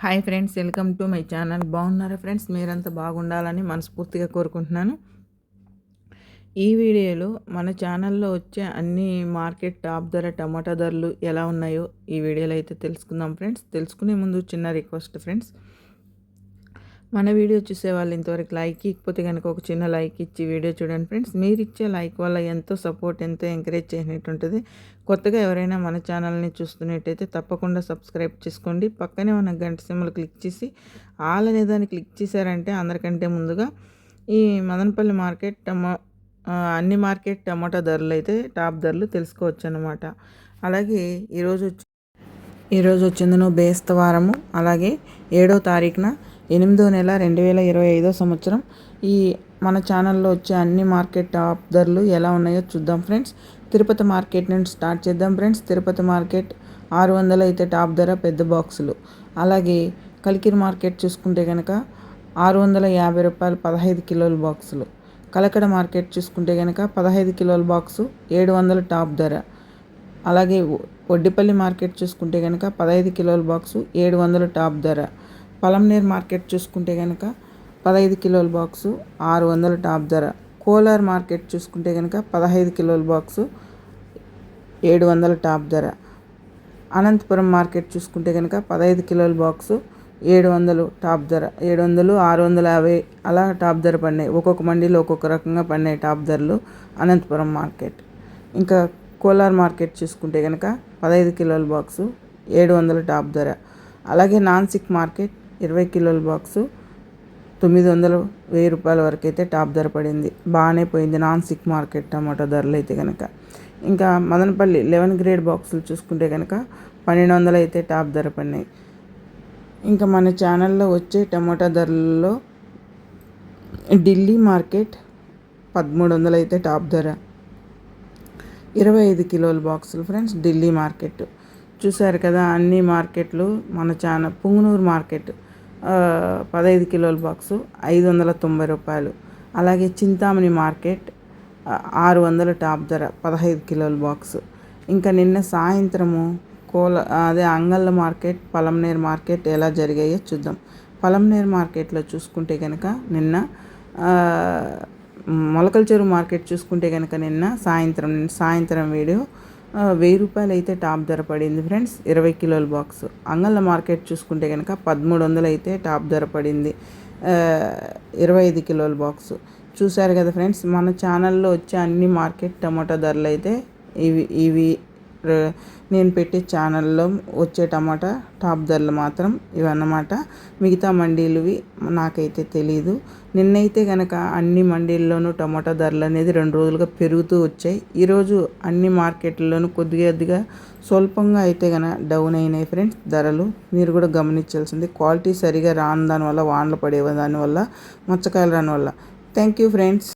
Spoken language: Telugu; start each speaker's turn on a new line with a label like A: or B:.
A: Hi friends welcome to my channel. బాగున్నారా ఫ్రెండ్స్? మీరంతా బాగుండాలని మనస్ఫూర్తిగా కోరుకుంటున్నాను. ఈ వీడియోలో మన ఛానల్లో వచ్చే అన్ని మార్కెట్ టాప్ ధర టమాటా ధరలు ఎలా ఉన్నాయో ఈ వీడియోలో అయితే తెలుసుకుందాం ఫ్రెండ్స్. తెలుసుకునే ముందు చిన్న రిక్వెస్ట్ ఫ్రెండ్స్. మన వీడియో చూసే వాళ్ళు ఇంతవరకు లైక్ ఇకపోతే కనుక ఒక చిన్న లైక్ ఇచ్చి వీడియో చూడండి ఫ్రెండ్స్. మీరు ఇచ్చే లైక్ వల్ల ఎంతో సపోర్ట్ ఎంతో ఎంకరేజ్ చేసినట్టు ఉంటుంది. కొత్తగా ఎవరైనా మన ఛానల్ని చూస్తున్నట్టయితే తప్పకుండా సబ్స్క్రైబ్ చేసుకోండి. పక్కనే ఉన్న గంట సింబల్ క్లిక్ చేసి ఆల్ అనే దాన్ని క్లిక్ చేశారంటే అందరికంటే ముందుగా ఈ మదనపల్లి మార్కెట్ టమా అన్ని మార్కెట్ టమాటా ధరలు అయితే టాప్ ధరలు తెలుసుకోవచ్చు అనమాట అలాగే ఈరోజు వచ్చి ఈరోజు వచ్చిందను బేస్తవారము. అలాగే ఏడో తారీఖున ఎనిమిదో నెల రెండు వేల ఇరవై ఐదో సంవత్సరం. ఈ మన ఛానల్లో వచ్చే అన్ని మార్కెట్ టాప్ ధరలు ఎలా ఉన్నాయో చూద్దాం ఫ్రెండ్స్. తిరుపతి మార్కెట్ నుండి స్టార్ట్ చేద్దాం ఫ్రెండ్స్. తిరుపతి మార్కెట్ ఆరు వందలు అయితే టాప్ ధర పెద్ద బాక్సులు. అలాగే కలికిరి మార్కెట్ చూసుకుంటే కనుక ఆరు వందల యాభై రూపాయలు పదహైదు కిలోల బాక్సులు. కలకడ మార్కెట్ చూసుకుంటే కనుక పదహైదు కిలోల బాక్సు ఏడు వందల టాప్ ధర. అలాగే వడ్డిపల్లి మార్కెట్ చూసుకుంటే కనుక పదహైదు కిలోల బాక్సు ఏడు వందల టాప్ ధర. పలంనేర్ మార్కెట్ చూసుకుంటే కనుక పదహైదు కిలోల బాక్సు ఆరు వందల టాప్ ధర. కోలార్ మార్కెట్ చూసుకుంటే కనుక పదహైదు కిలోల బాక్సు ఏడు వందల టాప్ ధర. అనంతపురం మార్కెట్ చూసుకుంటే కనుక పదహైదు కిలోల బాక్సు ఏడు వందలు టాప్ ధర. ఏడు వందలు ఆరు వందల యాభై అలా టాప్ ధర పడినాయి. ఒక్కొక్క మండీలో ఒక్కొక్క రకంగా పడినాయి టాప్ ధరలు అనంతపురం మార్కెట్. ఇంకా కోలార్ మార్కెట్ చూసుకుంటే కనుక పదహైదు కిలోల బాక్సు ఏడు వందల టాప్ ధర. అలాగే నాన్సిక్ మార్కెట్ ఇరవై కిలోల బాక్సు తొమ్మిది వందలు వెయ్యి రూపాయల వరకు అయితే టాప్ ధర పడింది. బాగానే పోయింది. నాన్ సిక్ మార్కెట్ టమాటో ధరలు అయితే కనుక ఇంకా మదనపల్లి లెవెన్ గ్రేడ్ బాక్సులు చూసుకుంటే కనుక పన్నెండు వందలు అయితే టాప్ ధర పడినాయి. ఇంకా మన ఛానల్లో వచ్చే టమాటా ధరలలో ఢిల్లీ మార్కెట్ పదమూడు వందలు అయితే టాప్ ధర. ఇరవై ఐదు కిలోల బాక్సులు ఫ్రెండ్స్ ఢిల్లీ మార్కెట్. చూశారు కదా అన్ని మార్కెట్లు మన ఛానల్ పుంగనూరు మార్కెట్. పదహైదు కిలోల బాక్సు ఐదు వందల తొంభై రూపాయలు. అలాగే చింతామణి మార్కెట్ ఆరు వందల టాప్ ధర పదహైదు కిలోల బాక్సు. ఇంకా నిన్న సాయంత్రము కోల అదే అంగళ్ళ మార్కెట్ పలంనేర్ మార్కెట్ ఎలా జరిగాయో చూద్దాం. పలంనేర్ మార్కెట్లో చూసుకుంటే కనుక నిన్న మొలకల చెరువు మార్కెట్ చూసుకుంటే కనుక నిన్న సాయంత్రం సాయంత్రం వీడియో వెయ్యి రూపాయలు అయితే టాప్ ధర పడింది ఫ్రెండ్స్. ఇరవై కిలోల బాక్స్. అంగళ్ళ మార్కెట్ చూసుకుంటే కనుక పదమూడు వందలు అయితే టాప్ ధర పడింది. ఇరవై ఐదు కిలోల బాక్స్. చూశారు కదా ఫ్రెండ్స్ మన ఛానల్లో వచ్చే అన్ని మార్కెట్ టమాటా ధరలు అయితే ఇవి ఇవి నేను పెట్టే ఛానల్లో వచ్చే టమాటా టాప్ ధరలు మాత్రం ఇవన్నమాట. మిగతా మండీలువి నాకైతే తెలీదు. నిన్నైతే కనుక అన్ని మండీల్లోనూ టమాటా ధరలు అనేది రెండు రోజులుగా పెరుగుతూ వచ్చాయి. ఈరోజు అన్ని మార్కెట్లలోనూ కొద్దిగా కొద్దిగా స్వల్పంగా అయితే కనుక డౌన్ అయినాయి ఫ్రెండ్స్ ధరలు. మీరు కూడా గమనించాల్సింది క్వాలిటీ సరిగా రాని దానివల్ల వానలు పడే దానివల్ల మచ్చకాయలు రాని వల్ల. Thank you friends.